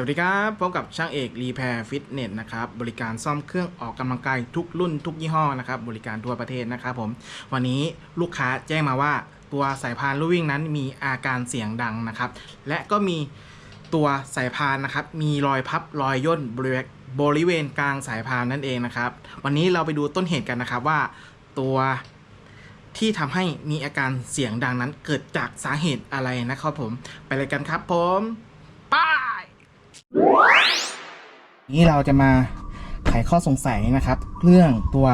สวัสดีครับพบกับช่างเอกรีแพร์ฟิตเนสนะครับบริการซ่อมเครื่องออกกำลังกายทุกรุ่นทุกยี่ห้อนะครับบริการทั่วประเทศนะครับผมวันนี้ลูกค้าแจ้งมาว่าตัวสายพานลู่วิ่งนั้นมีอาการเสียงดังนะครับ และก็มีตัวสายพานนะครับมีรอยพับรอยย่นบริเวณบริเวณกลางสายพานนั่นเองนะครับ วันนี้เราไปดูต้นเหตุกันนะครับว่าตัวที่ทำให้มีอาการเสียงดังนั้นเกิดจากสาเหตุอะไรนะครับผมไปเลยกันครับผม นี้เราจะมาไขข้อสงสัยนะครับ เรื่องตัว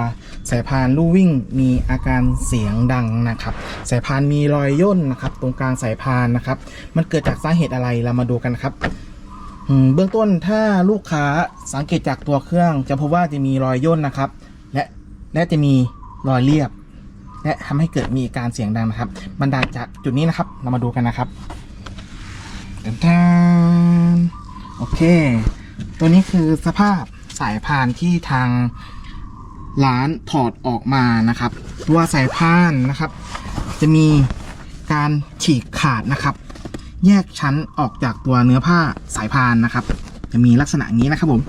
สายพานลู่วิ่งมีอาการเสียงดังนะครับ สายพานมีรอยย่นนะครับ ตรงกลางสายพานนะครับ มันเกิดจากสาเหตุอะไรเรามาดูกันครับเบื้องต้นถ้าลูกค้าสังเกตจากตัวเครื่อง จะพบว่าจะมีรอยย่นนะครับ และและจะมีรอยเรียบ และทำให้เกิดมีอาการเสียงดังนะครับบันดาจากจุดนี้นะครับ เรามาดูกันนะครับแทน โอเค ตัวนี้คือสภาพสายพานที่ทางร้านถอดออกมานะครับ ตัวสายพานนะครับ จะมีการฉีกขาดนะครับ แยกชั้นออกจากตัวเนื้อผ้าสายพานนะครับ จะมีลักษณะอย่างนี้นะครับผม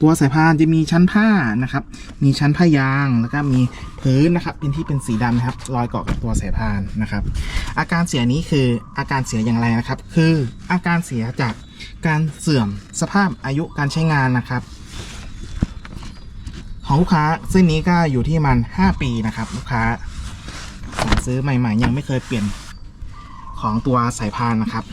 ตัวสายพานจะมีชั้นผ้านะครับ มีชั้นผ้ายางแล้วก็มีพื้นนะครับ เป็นที่เป็นสีดำนะครับ รอยเกาะกับตัวสายพานนะครับ อาการเสียนี้คืออาการเสียอย่างไรนะครับ คืออาการเสียจากการเสื่อมสภาพอายุการใช้งานนะครับของลูกค้าเส้นนี้ก็อยู่ที่มัน 5 ปีนะครับ ลูกค้าซื้อใหม่ ๆ ยังไม่เคยเปลี่ยนของตัวสายพานนะครับ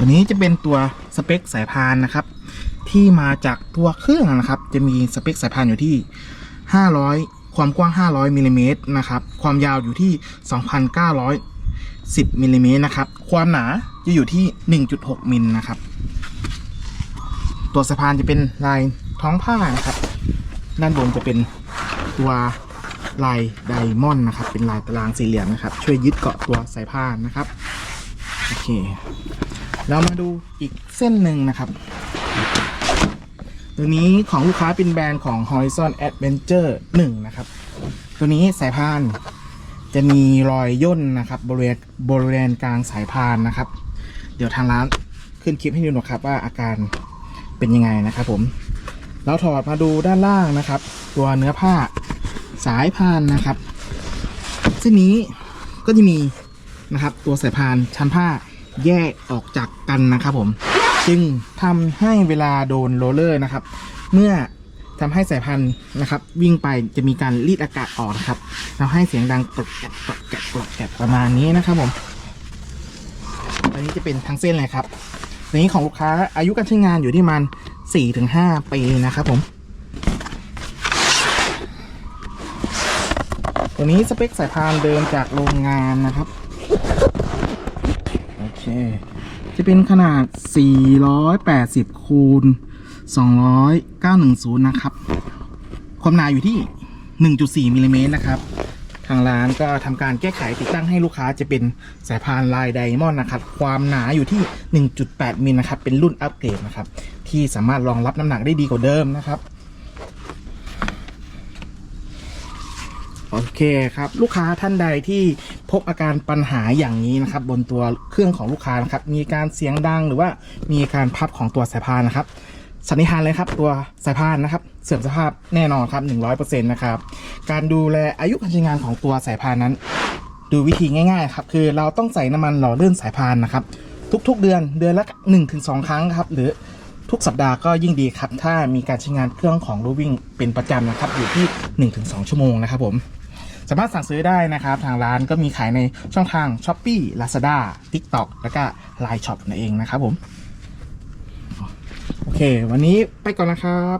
ตัวนี้จะเป็นตัวสเปคสายพานนะครับ ที่มาจากตัวเครื่องนะครับ จะมีสเปคสายพานอยู่ที่ 500 ความกว้าง 500มิลลิเมตรนะครับ ความยาวอยู่ที่ 2,910มิลลิเมตรนะครับ ความหนาจะอยู่ที่ 1.6มิลนะครับ ตัวสะพานจะเป็นลายท้องผ้านะครับ ด้านบนจะเป็นตัวลายไดมอนด์นะครับ เป็นลายตารางสี่เหลี่ยมนะครับ ช่วยยึดเกาะตัวสายพานนะครับ โอเค เรามาดูอีกเส้นหนึ่งนะครับตัวนี้ของลูกค้าเป็นแบรนด์ของ Horizon Adventure 1 นะครับ ตัวนี้สายพานจะมีรอยย่นนะครับบริเวณบริเวณกลางสายพานนะครับ เดี๋ยวทางร้านขึ้นคลิปให้ดูนะครับว่าอาการเป็นยังไงนะครับผม เราถอดมาดูด้านล่างนะครับ ตัวเนื้อผ้าสายพานนะครับเส้นนี้ก็จะมีนะครับตัวสายพานชั้นผ้า แยกออกจากกันนะครับผม จึงทำให้เวลาโดนโรลเลอร์นะครับ เมื่อทำให้สายพันธุ์นะครับ วิ่งไปจะมีการรีดอากาศออกนะครับทำให้เสียงดังกรดแกะกรดแกะกรดแกะประมาณนี้นะครับผมอันนี้จะเป็นทั้งเส้นเลยครับตัวนี้ของลูกค้าอายุการใช้งานอยู่ที่ประมัน4-5ปีนะครับผมตัวนี้สเปคสายพานเดิมจากโรงงานนะครับ จะเป็นขนาด 480 คูณ 20910 นะครับ ความหนาอยู่ที่ 1.4มิลลิเมตรนะครับ ทางร้านก็ทำการแก้ไขติดตั้งให้ลูกค้าจะเป็นสายพานลายไดมอนด์นะครับ ความหนาอยู่ที่ 1.8มิลนะครับ เป็นรุ่นอัปเกรดนะครับ ที่สามารถรองรับน้ำหนักได้ดีกว่าเดิมนะครับ โอเคครับลูกค้าท่านใดที่พบอาการปัญหาอย่างนี้นะครับ บนตัวเครื่องของลูกค้านะครับ มีการเสียงดังหรือว่ามีการพับของตัวสายพานนะครับสันนิษฐานเลยครับตัวสายพานนะครับ เสื่อมสภาพแน่นอนครับ 100%นะครับการดูแลอายุการใช้งานของตัวสายพานนั้น ดูวิธีง่ายๆครับคือเราต้องใส่น้ำมันหล่อเลื่อนสายพานนะครับ ทุกๆเดือนเดือนละ 1-2 ครั้งครับ หรือทุกสัปดาห์ก็ยิ่งดีครับ ถ้ามีการใช้งานเครื่องของรูวิ่งเป็นประจำนะครับ อยู่ที่ 1-2 ชั่วโมงนะครับผม สามารถสั่งซื้อได้นะครับ ทางร้านก็มีขายในช่องทาง s h อ p e e Lazada TikTok แล้วก็ Line Shop นั่นเองนะครับผม โอเค วันนี้ไปก่อนนะครับ